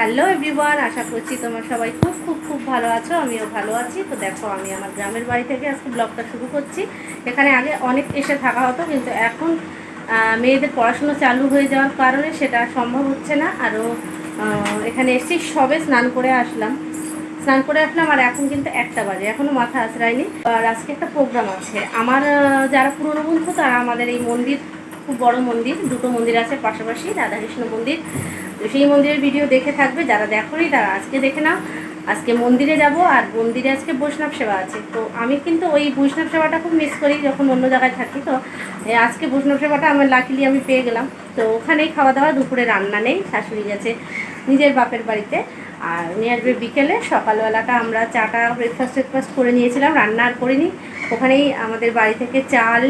Hello everyone, আশা করছি তোমরা সবাই খুব খুব খুব ভালো আছো, আমিও ভালো আছি। তো দেখো, আমি আমার গ্রামের বাড়ি থেকে আজকে ব্লগটা শুরু করছি। এখানে আগে অনেক এসে থাকা হতো, কিন্তু এখন মেয়েদের পড়াশুনো চালু হয়ে যাওয়ার কারণে সেটা সম্ভব হচ্ছে না। আরও এখানে এসেছি সবে স্নান করে আসলাম। স্নান করে আসলাম, আর এখন কিন্তু একটা বাজে এখনও মাথা আছড়ায়নি। আর আজকে একটা প্রোগ্রাম আছে। আমার যারা পুরনো বন্ধু, তারা আমাদের এই মন্দির, খুব বড় মন্দির, দুটো মন্দির আছে পাশাপাশি, রাধাকৃষ্ণ মন্দির। তো সেই মন্দিরের ভিডিও দেখে থাকবে, যারা দেখোনি তারা আজকে দেখে নাও। আজকে মন্দিরে যাব আর মন্দিরে আজকে বৈষ্ণব সেবা আছে। তো আমি কিন্তু ওই বৈষ্ণব সেবাটা খুব মিস করি যখন অন্য জায়গায় থাকি তো। আজকে বৈষ্ণব সেবাটা আমার লাকিলি আমি পেয়ে গেলাম। তো ওখানেই খাওয়া দাওয়া, দুপুরে রান্না নেই, শাশুড়ি গেছে নিজের বাপের বাড়িতে। আর নিয়ে আসবে বিকেলে, সকালবেলাটা আমরা চাটা ব্রেকফাস্ট ব্রেকফাস্ট করে নিয়েছিলাম, রান্না আর করিনি। ওখানেই আমাদের বাড়ি থেকে চাল,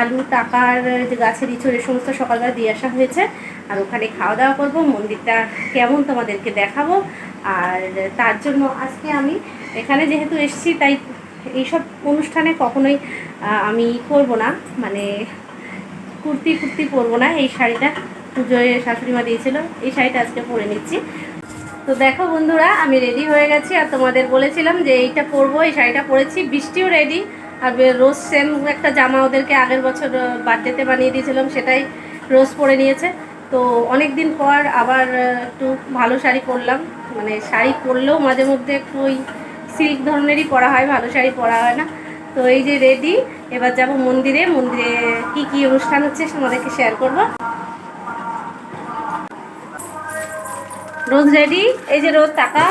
আলু টাকার গাছের ইঁচড়, এ সমস্ত সকালবেলা দিয়ে আসা হয়েছে। আর ওখানে খাওয়া দাওয়া করব, মন্দিরটা কেমন তোমাদেরকে দেখাবো। আর তার জন্য আজকে আমি এখানে যেহেতু এসেছি, তাই এইসব অনুষ্ঠানে কখনোই আমি করব না। মানে কুর্তি কুর্তি পরবো না। এই শাড়িটা পুজোয় শাশুড়ি মা দিয়েছিল, এই শাড়িটা আজকে পরে নিচ্ছি। তো দেখো বন্ধুরা, আমি রেডি হয়ে গেছি। আর তোমাদের বলেছিলাম যে এইটা পরবো, এই শাড়িটা পরেছি। বৃষ্টিও রেডি আর রোজ সেম একটা জামা ওদেরকে আগের বছর বার্থডেতে বানিয়ে দিয়েছিলাম, সেটাই রোজ পরে নিয়েছে। তো অনেক দিন পর আবার একটু ভালো শাড়ি পরলাম। মানে শাড়ি পরলেও মাঝে মধ্যে একটু ওই সিল্ক ধরনেরই পরা হয় ভালো শাড়ি পরা হয় না। তো এই যে রেডি এবার যাব মন্দিরে। মন্দিরে কি কি অনুষ্ঠান হচ্ছে তোমাদেরকে শেয়ার করব। Rose ready? এই যে রোজ টাকা।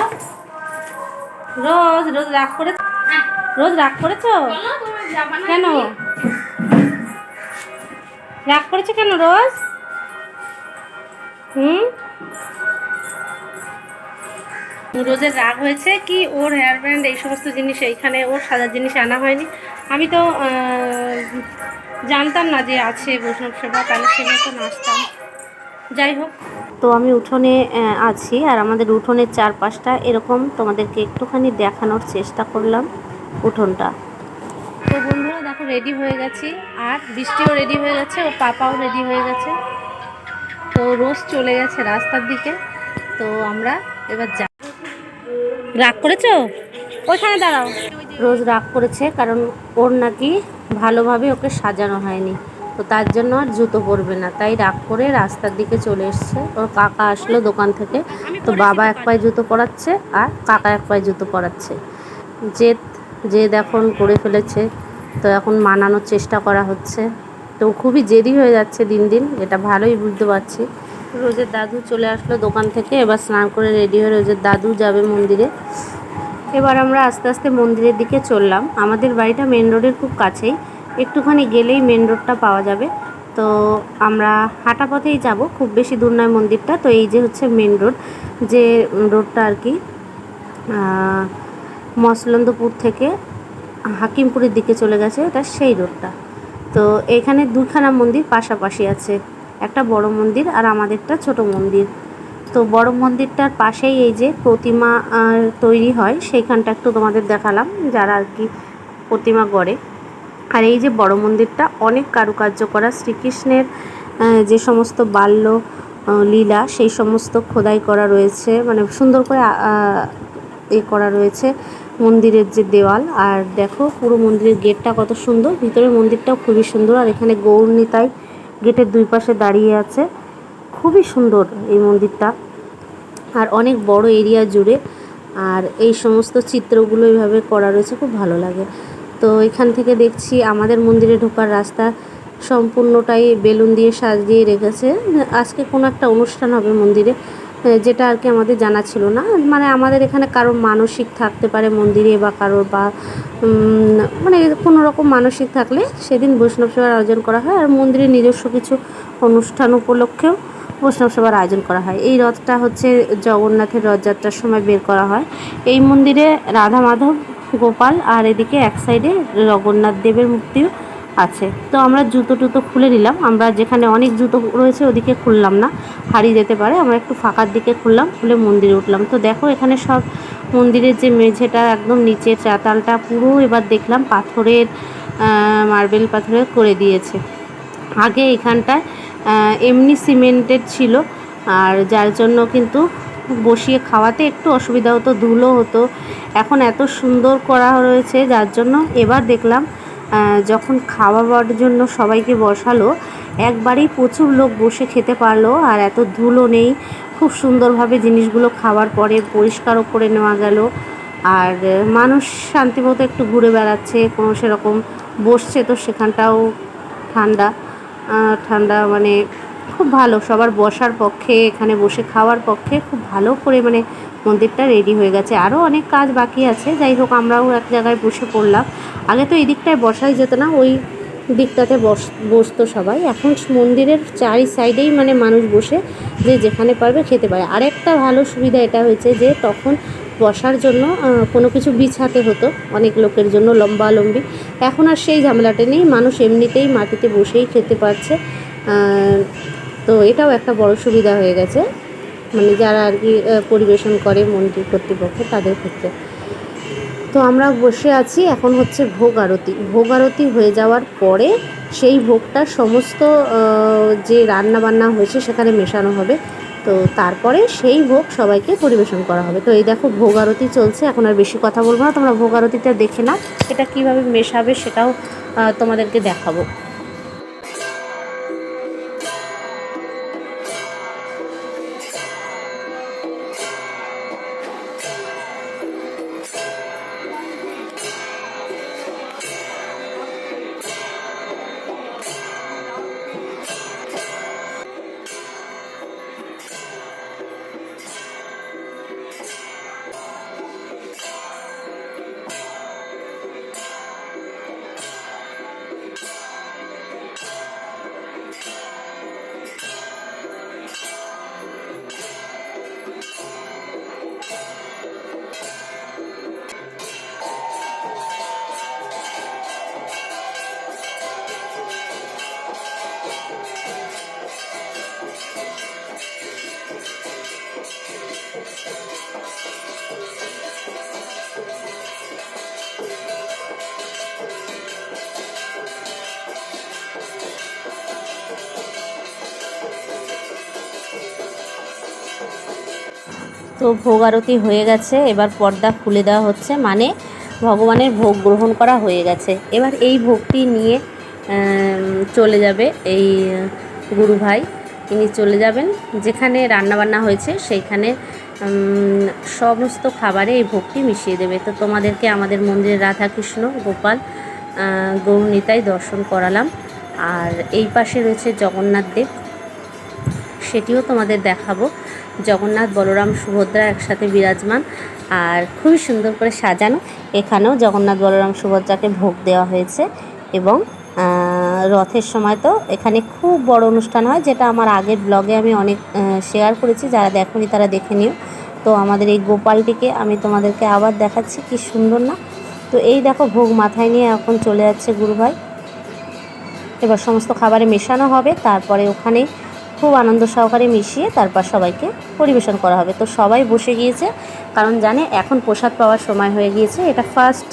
রোজ রোজ রাগ করে রোজ রাগ করেছ? কেন? রাগ করেছ কেন রোজ? হুম? রোজের রাগ হয়েছে কি ওর হেয়ার ব্যান্ড এই সমস্ত জিনিস এইখানে ওর সাজার জিনিস আনা হয়নি। আমি তো জানতাম না যে আছে বৈষ্ণব সেবা তাহলে সেখানে তো নাচতাম। যাই হোক। তো আমি উঠোনে আছি আর আমাদের উঠোনের চারপাশটা এরকম। তোমাদেরকে একটুখানি দেখানোর চেষ্টা করলাম উঠোনটা। তো বন্ধুরা দেখো রেডি হয়ে গেছি। আর বৃষ্টিও রেডি হয়ে গেছে ও পাপাও রেডি হয়ে গেছে। তো রোজ চলে গেছে রাস্তার দিকে। তো আমরা এবার যা রাগ করেছ? ওইখানে দাঁড়াও। রোজ রাগ করেছে কারণ ওর নাকি ভালোভাবে ওকে সাজানো হয়নি। তো তার জন্য আর জুতো পরবে না। তাই রাগ করে রাস্তার দিকে চলে এসছে। ওর কাকা আসলো দোকান থেকে। তো বাবা এক পায়ে জুতো পরাচ্ছে আর কাকা এক পায়ে জুতো পরাচ্ছে। জেদ জেদ এখন করে ফেলেছে। তো এখন মানানোর চেষ্টা করা হচ্ছে। তো খুবই জেদি হয়ে যাচ্ছে দিন দিন, এটা ভালোই বুঝতে পারছি। রোজের দাদু চলে আসলো দোকান থেকে, এবার স্নান করে রেডি হয়ে রোজের দাদু যাবে মন্দিরে। এবার আমরা আস্তে আস্তে মন্দিরের দিকে চললাম। আমাদের বাড়িটা মেন রোডের খুব কাছেই, একটুখানি গেলেই মেন রোডটা পাওয়া যাবে। তো আমরা হাঁটা পথেই যাব, খুব বেশি দূর নয় মন্দিরটা, তো এই যে হচ্ছে মেন রোড যে রোডটা আর কি মসলন্দপুর থেকে হাকিমপুরের দিকে চলে গেছে, এটা সেই রোডটা তো এখানে দুখানা মন্দির পাশাপাশি আছে। একটা বড় মন্দির আর আমাদেরটা ছোট মন্দির। তো বড় মন্দিরটার পাশেই এই যে প্রতিমা তৈরি হয়, সেইখানটা একটু তোমাদের দেখালাম, যারা আর কি প্রতিমা গড়ে। আর এই যে বড় মন্দিরটা অনেক কারুকার্য করা, শ্রীকৃষ্ণের যে সমস্ত বাল্য লীলা, সেই সমস্ত খোদাই করা রয়েছে মানে সুন্দর করে এ করা রয়েছে। মন্দিরের যে দেওয়াল, আর দেখো পুরো মন্দিরের গেটটা কত সুন্দর। ভিতরের মন্দিরটাও খুবই সুন্দর, আর এখানে গৌর নিতাই গেটের দুই পাশে দাঁড়িয়ে আছে। খুবই সুন্দর এই মন্দিরটা, আর অনেক বড় এরিয়া জুড়ে। আর এই সমস্ত চিত্রগুলো এইভাবে করা রয়েছে, খুব ভালো লাগে। তো এখান থেকে দেখছি আমাদের মন্দিরে ঢোকার রাস্তা সম্পূর্ণটাই বেলুন দিয়ে সাজিয়ে রেখেছে। আজকে কোনো একটা অনুষ্ঠান হবে মন্দিরে। যেটা আর কি আমাদের জানা ছিল না। মানে আমাদের এখানে কারোর মানসিক থাকতে পারে মন্দিরে বা কারোর বা মানে কোনো রকম মানসিক থাকলে সেদিন বৈষ্ণব সেবার আয়োজন করা হয়। আর মন্দিরে নিজস্ব কিছু অনুষ্ঠান উপলক্ষেও বৈষ্ণব সেবার আয়োজন করা হয়। এই রথটা হচ্ছে জগন্নাথের রথযাত্রার সময় বের করা হয়। এই মন্দিরে রাধা মাধব, গোপাল আর এদিকে এক সাইডে জগন্নাথ দেবের মূর্তিও আছে। তো আমরা জুতো টুতো খুলে নিলাম। আমরা যেখানে অনেক জুতো রয়েছে ওদিকে খুললাম না। হারিয়ে যেতে পারে। আমরা একটু ফাঁকার দিকে খুললাম, খুলে মন্দিরে উঠলাম। তো দেখো এখানে সব মন্দিরের যে মেঝেটা একদম নিচের চাতালটা পুরো এবার দেখলাম পাথরের মার্বেল পাথরের করে দিয়েছে। আগে এখানটায় এমনি সিমেন্টেড ছিল। আর যার জন্য কিন্তু বসিয়ে খাওয়াতে একটু অসুবিধা হতো, ধুলো হতো। এখন এত সুন্দর করা রয়েছে, যার জন্য এবার দেখলাম যখন খাওয়াবার জন্য সবাইকে বসালো, একবারেই প্রচুর লোক বসে খেতে পারল আর এত ধুলো নেই। খুব সুন্দরভাবে জিনিসগুলো খাওয়ার পরে পরিষ্কারও করে নেওয়া গেল। আর মানুষ শান্তিমতো একটু ঘুরে বেড়াচ্ছে, কোনো সেরকম বসছে তো সেখানটাও ঠান্ডা। ঠান্ডা মানে খুব ভালো, সবার বসার পক্ষে, এখানে বসে খাওয়ার পক্ষে খুব ভালো করে মানে মন্দিরটা রেডি হয়ে গেছে। আরও অনেক কাজ বাকি আছে। যাই হোক, আমরাও এক জায়গায় বসে পড়লাম। আগে তো এই দিকটায় বসাই যেত না, ওই দিকটাতে বস, বসতো সবাই। এখন মন্দিরের চারি সাইডেই মানে মানুষ বসে যে যেখানে পারবে খেতে পারে। আরেকটা ভালো সুবিধা এটা হয়েছে যে তখন বসার জন্য কোনো কিছু বিছাতে হতো। অনেক লোকের জন্য লম্বা লম্বি। এখন আর সেই ঝামেলাটা নেই। মানুষ এমনিতেই মাটিতে বসেই খেতে পারছে। তো এটাও একটা বড় সুবিধা হয়ে গেছে। মানে যারা আর কি পরিবেশন করে মন্দির কর্তৃপক্ষ তাদের ক্ষেত্রে। তো আমরা বসে আছি, এখন হচ্ছে ভোগ আরতি। ভোগ আরতি হয়ে যাওয়ার পরে সেই ভোগটা সমস্ত যে রান্না বান্না হয়েছে সেখানে মেশানো হবে। তো তারপরে সেই ভোগ সবাইকে পরিবেশন করা হবে। তো এই দেখো, ভোগ আরতি চলছে। এখন আর বেশি কথা বলব না, তোমরা ভোগ আরতিটা দেখে নাও। এটা কীভাবে মেশাবে সেটাও তোমাদেরকে দেখাবো। তো ভোগ আরতি হয়ে গেছে। এবার পর্দা খুলে দেওয়া হচ্ছে। মানে ভগবানের ভোগ গ্রহণ করা হয়ে গেছে। এবার এই ভোগটি নিয়ে চলে যাবে এই গুরু ভাই। ইনি চলে যাবেন। যেখানে রান্নাবান্না হয়েছে সেইখানে সমস্ত খাবারে এই ভোগটি মিশিয়ে দেবে। তো তোমাদেরকে আমাদের মন্দিরের রাধাকৃষ্ণ গোপাল আহ, গৌরনীতাই দর্শন করালাম। আর এই পাশে রয়েছে জগন্নাথ দেব। সেটিও তোমাদের দেখাবো। জগন্নাথ, বলরাম, সুভদ্রা একসাথে বিরাজমান আর খুবই সুন্দর করে সাজানো। এখানেও জগন্নাথ, বলরাম, সুভদ্রাকে ভোগ দেওয়া হয়েছে এবং রথের সময় তো এখানে খুব বড় অনুষ্ঠান হয়, যেটা আমার আগের ব্লগে আমি অনেক শেয়ার করেছি। যারা দেখোনি তারা দেখে নিও। তো আমাদের এই গোপালটিকে আমি তোমাদেরকে আবার দেখাচ্ছি, কি সুন্দর না। তো এই দেখো, ভোগ মাথায় নিয়ে এখন চলে যাচ্ছে গুরুভাই। এবার সমস্ত খাবারে মেশানো হবে, তারপরে ওখানে খুব আনন্দ সহকারে মিশিয়ে তারপর সবাইকে পরিবেশন করা হবে। তো সবাই বসে গিয়েছে, কারণ জানে এখন প্রসাদ পাওয়ার সময় হয়ে গিয়েছে। এটা ফার্স্ট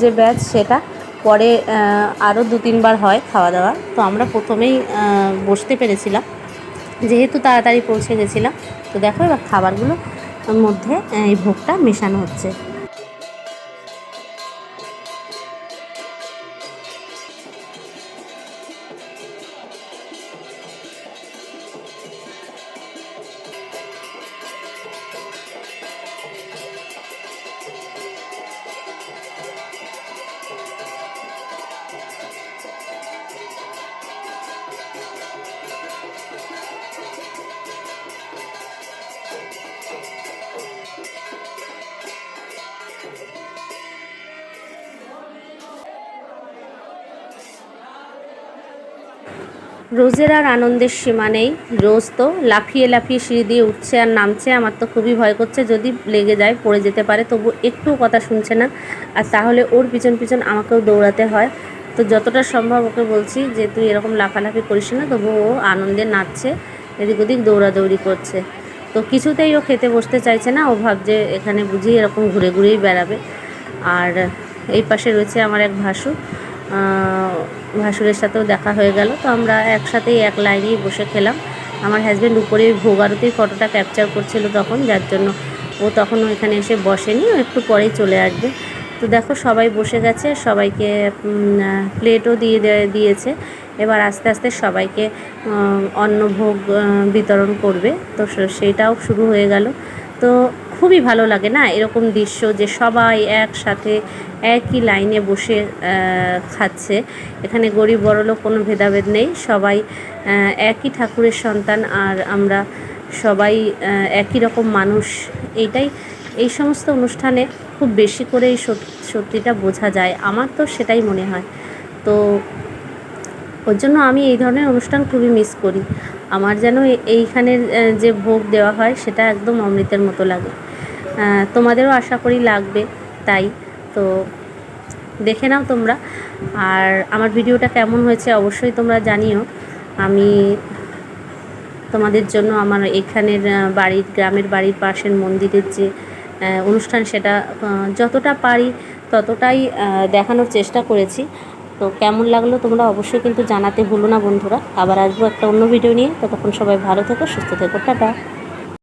যে ব্যাচ সেটা, পরে আরও দু তিনবার হয় খাওয়া দাওয়া। তো আমরা প্রথমেই বসতে পেরেছিলাম, যেহেতু তাড়াতাড়ি পৌঁছে গেছিলাম। তো দেখো এবার খাবারগুলোর মধ্যে এই ভোগটা মেশানো হচ্ছে। রোজের আর আনন্দের সীমা নেই। রোজ তো লাফিয়ে লাফিয়ে সিঁড়ি দিয়ে উঠছে আর নামছে, আমার তো খুবই ভয় করছে। যদি লেগে যায়, পড়ে যেতে পারে, তবু একটু কথা শুনছে না। আর তাহলে ওর পিছন পিছন আমাকেও দৌড়াতে হয়। তো যতটা সম্ভব ওকে বলছি যে, তুই এরকম লাফালাফি করিস না। তবু ও আনন্দে নাচছে, এদিক ওদিক দৌড়াদৌড়ি করছে। তো কিছুতেই ও খেতে বসতে চাইছে না। ও ভাবছে এখানে বুঝি এরকম ঘুরে ঘুরেই বেড়াবে। আর এই পাশে রয়েছে আমার এক ভাসু ভাসুরের সাথেও দেখা হয়ে গেল। তো আমরা একসাথেই এক লাইনেই বসে খেলাম। আমার হাজব্যান্ড উপরে ভোগ আরতির ফটোটা ক্যাপচার করছিল তখন, যার জন্য ও তখন ওইখানে এসে বসেনি, ও একটু পরেই চলে আসবে। তো দেখো সবাই বসে গেছে, সবাইকে প্লেটও দিয়ে দিয়েছে। এবার আস্তে আস্তে সবাইকে অন্নভোগ বিতরণ করবে। তো সেটাও শুরু হয়ে গেল। তো খুবই ভালো লাগে না এরকম দৃশ্য যে সবাই একসাথে একই লাইনে বসে খাচ্ছে। এখানে গরিব বড়লোক কোনো ভেদাভেদ নেই। সবাই একই ঠাকুরের সন্তান আর আমরা সবাই একই রকম মানুষ। এইটাই, এই সমস্ত অনুষ্ঠানে খুব বেশি করে এই সত- সত্যিটা বোঝা যায়। আমার তো সেটাই মনে হয়। তো ওর জন্য আমি এই ধরনের অনুষ্ঠান খুবই মিস করি। আমার যেন এইখানের যে ভোগ দেওয়া হয় সেটা একদম অমৃতের মতো লাগে। তোমাদেরও আশা করি লাগবে, তাই তো দেখে নাও তোমরা। আর আমার ভিডিওটা কেমন হয়েছে অবশ্যই তোমরা জানিও। আমি তোমাদের জন্য আমার এখানের বাড়ির, গ্রামের বাড়ির পাশের মন্দিরের যে অনুষ্ঠান সেটা যতটা পারি ততটাই দেখানোর চেষ্টা করেছি। তো কেমন লাগল তোমরা অবশ্যই কিন্তু জানাতে ভুলো না বন্ধুরা। আবার আসব একটা অন্য ভিডিও নিয়ে। ততক্ষণ সবাই ভালো থেকো, সুস্থ থেকো। টাটা।